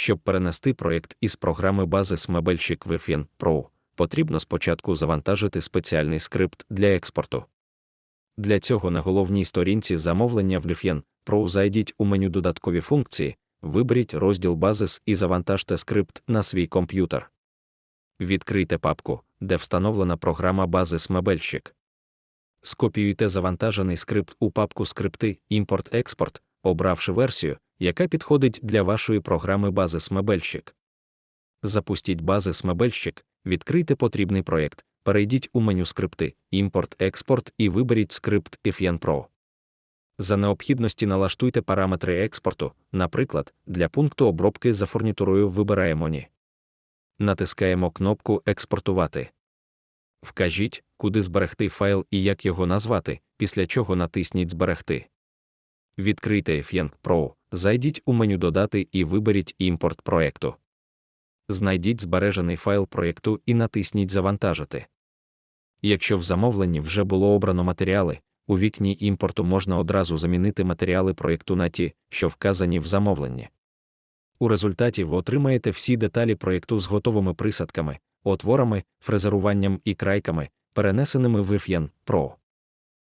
Щоб перенести проєкт із програми бази Смебельщик FN Pro, потрібно спочатку завантажити спеціальний скрипт для експорту. Для цього на головній сторінці замовлення в Lifien Pro зайдіть у меню Додаткові функції, виберіть розділ Базис і завантажте скрипт на свій комп'ютер. Відкрийте папку, де встановлена програма бази Смебельщик. Скопіюйте завантажений скрипт у папку Скрипти Імпорт-експорт, обравши версію, яка підходить для вашої програми бази Смебельщик. Запустіть бази Смебельщик, відкрийте потрібний проєкт, перейдіть у меню скрипти Імпорт-експорт і виберіть скрипт FN Pro. За необхідності налаштуйте параметри експорту, наприклад, для пункту обробки за фурнітурою вибираємо ні. Натискаємо кнопку Експортувати. Вкажіть, куди зберегти файл і як його назвати, після чого натисніть Зберегти. Відкрийте FN Pro, зайдіть у меню Додати і виберіть імпорт проекту. Знайдіть збережений файл проєкту і натисніть Завантажити. Якщо в замовленні вже було обрано матеріали, у вікні імпорту можна одразу замінити матеріали проєкту на ті, що вказані в замовленні. У результаті ви отримаєте всі деталі проєкту з готовими присадками, отворами, фрезеруванням і крайками, перенесеними в FN Pro.